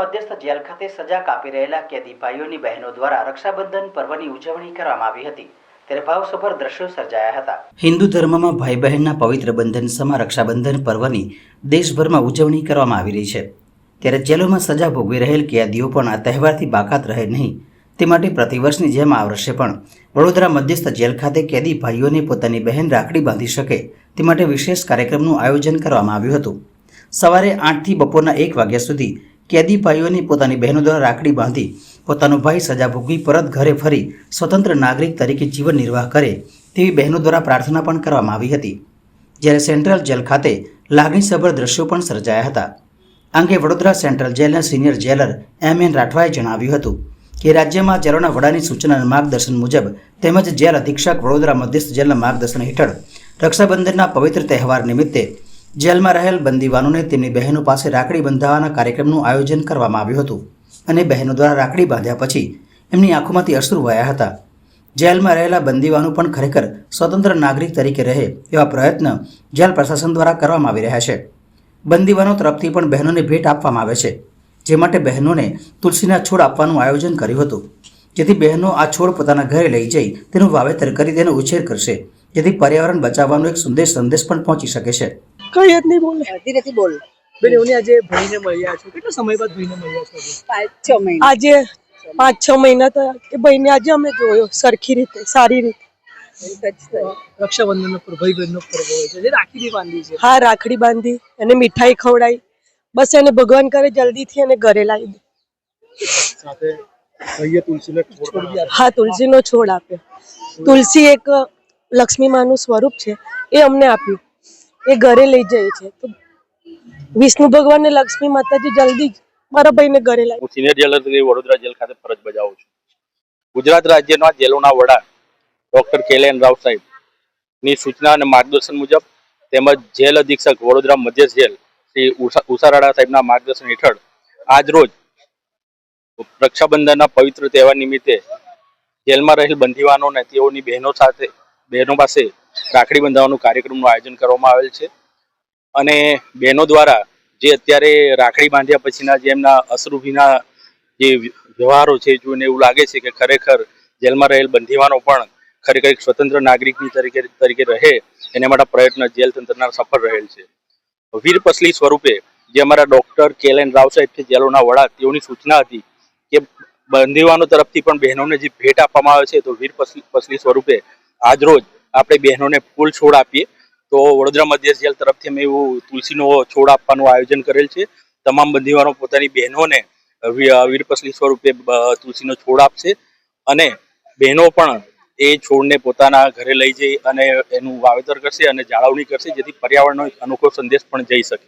મધ્યસ્થ જેલ ખાતે સજા કાપી રહેલા કેદી ભાઈઓની બહેનો દ્વારા રક્ષાબંધન પર્વની ઉજવણી કરવામાં આવી હતી. ત્યારે ભાવસભર દ્રશ્યો સર્જાયા હતા. હિન્દુ ધર્મમાં ભાઈ બહેનના પવિત્ર બંધન સમા રક્ષાબંધન પર્વની દેશભરમાં ઉજવણી કરવામાં આવી રહી છે. ત્યારે જેલોમાં સજા ભોગવી રહેલ કેદીઓ પણ આ તહેવારથી બાકાત રહે નહીં. તે માટે પ્રતિવર્ષની જેમ આ વર્ષે પણ વડોદરા મધ્યસ્થ જેલ ખાતે કેદી ભાઈઓને પોતાની બહેન રાખડી બાંધી શકે તે માટે વિશેષ કાર્યક્રમનું આયોજન કરવામાં આવ્યું હતું. સવારે આઠથી બપોરના એક વાગ્યા સુધી કેદી ભાઈઓની પોતાની બહેનો દ્વારા રાખડી બાંધી પોતાનો ભાઈ સજા ભોગવી પરત ઘરે ફરી સ્વતંત્ર નાગરિક તરીકે જીવન નિર્વાહ કરે તેવી બહેનો દ્વારા પ્રાર્થના પણ કરવામાં આવી હતી. જ્યારે સેન્ટ્રલ જેલ ખાતે લાગણીસભર દ્રશ્યો પણ સર્જાયા હતા. આ અંગે વડોદરા સેન્ટ્રલ જેલના સિનિયર જેલર એમ એન રાઠવાએ જણાવ્યું હતું કે રાજ્યમાં જેલોના વડાની સૂચના માર્ગદર્શન મુજબ તેમજ જેલ અધિક્ષક વડોદરા મધ્યસ્થ જેલના માર્ગદર્શન હેઠળ રક્ષાબંધનના પવિત્ર તહેવાર નિમિત્તે જેલમાં રહેલ બંદીવાનોને તેમની બહેનો પાસે રાખડી બંધાવવાના કાર્યક્રમનું આયોજન કરવામાં આવ્યું હતું અને બહેનો દ્વારા રાખડી બાંધ્યા પછી એમની આંખોમાંથી અશ્રુ વહ્યા હતા. જેલમાં રહેલા બંદીવાનો પણ ખરેખર સ્વતંત્ર નાગરિક તરીકે રહે એવા પ્રયત્ન જેલ પ્રશાસન દ્વારા કરવામાં આવી રહ્યા છે. બંદીવાનો તરફથી પણ બહેનોને ભેટ આપવામાં આવે છે, જે માટે બહેનોને તુલસીના છોડ આપવાનું આયોજન કર્યું હતું. જેથી બહેનો આ છોડ પોતાના ઘરે લઈ જઈ તેનું વાવેતર કરી તેનો ઉછેર કરશે, જેથી પર્યાવરણ બચાવવાનો એક સંદેશ સંદેશ પણ પહોંચી શકે છે. કઈ જ નહીં બોલે. ધીરેથી બોલ. બેન એવું આજે ભાઈને મળ્યા છો. કેટલા સમય બાદ ભાઈને મળ્યા છો આજે? પાંચ છ મહિના. આજે પાંચ છ મહિના થયા. એ ભાઈને આજે અમે જોયો સરખી રીતે સારી રીતે. રક્ષાબંધન નો પર્વ ભાઈ બહેન નો પર્વ હોય છે. રાખડી બાંધી છે. હા રાખડી બાંધી. એને મીઠાઈ ખવડાવી બસ એને ભગવાન કરે જલ્દીથી એને ઘરે લાવી દે. સાથે ભાઈએ તુલસીને છોડ પણ આપ્યો. હા તુલસીનો છોડ આપ્યો તુલસી એક લક્ષ્મી માનું સ્વરૂપ છે. એ અમને આપ્યું. એ ઘરે લઈ જાય છે. વિષ્ણુ ભગવાન ને લક્ષ્મી માતાજી જલ્દી જ મારા ભાઈને ઘરે લાવી. સિનિયર જેલર વડોદરા જેલ ખાતે ફરજ બજાવું છું. ગુજરાત રાજ્યના જેલોના વડા ડોક્ટર કેલેન રાવ સાહેબની સૂચના અને માર્ગદર્શન મુજબ તેમજ જેલ અધિક્ષક વડોદરા મધ્ય જેલ શ્રી ઉષા, ઉષારાડા સાહેબના માર્ગદર્શન હેઠળ આજ રોજ રક્ષાબંધનના પવિત્ર તહેવાર નિમિત્તે જેલમાં રહેલ બંદીવાનોને તેઓની બહેનો સાથે, બહેનો પાસે રાખડી બંધાવવાનું કાર્યક્રમનું આયોજન કરવામાં આવેલ છે. અને બહેનો દ્વારા જે અત્યારે રાખડી બાંધ્યા પછીના જે એમના અશ્રુભીના જે વ્યવહારો છે જોઈને એવું લાગે છે કે ખરેખર જેલમાં રહેલ બંધીવાનો પણ ખરેખર એક સ્વતંત્ર નાગરિકની તરીકે તરીકે રહે, એના માટે પ્રયત્ન જેલ તંત્રના સફળ રહેલ છે. વીર પસલી સ્વરૂપે જે અમારા ડોક્ટર કેલેન રાવ સાહેબ છે જેલોના વડા તેઓની સૂચના હતી કે બંદીવાનો તરફથી પણ બહેનોને જે ભેટ આપવામાં આવે છે તો વીર પસલી સ્વરૂપે આજ રોજ આપણે બહેનોને ફૂલ છોડ આપીએ. તો વડોદરા મધ્ય જેલ તરફથી અમે એવું તુલસીનો છોડ આપવાનું આયોજન કરેલ છે. તમામ બંદીવાનો પોતાની બહેનોને વીરપસલી સ્વરૂપે તુલસીનો છોડ આપશે. અને બહેનો પણ એ છોડને પોતાના ઘરે લઈ જઈ અને એનું વાવેતર કરશે અને જાળવણી કરશે જેથી પર્યાવરણનો અનોખો સંદેશ પણ જઈ શકે.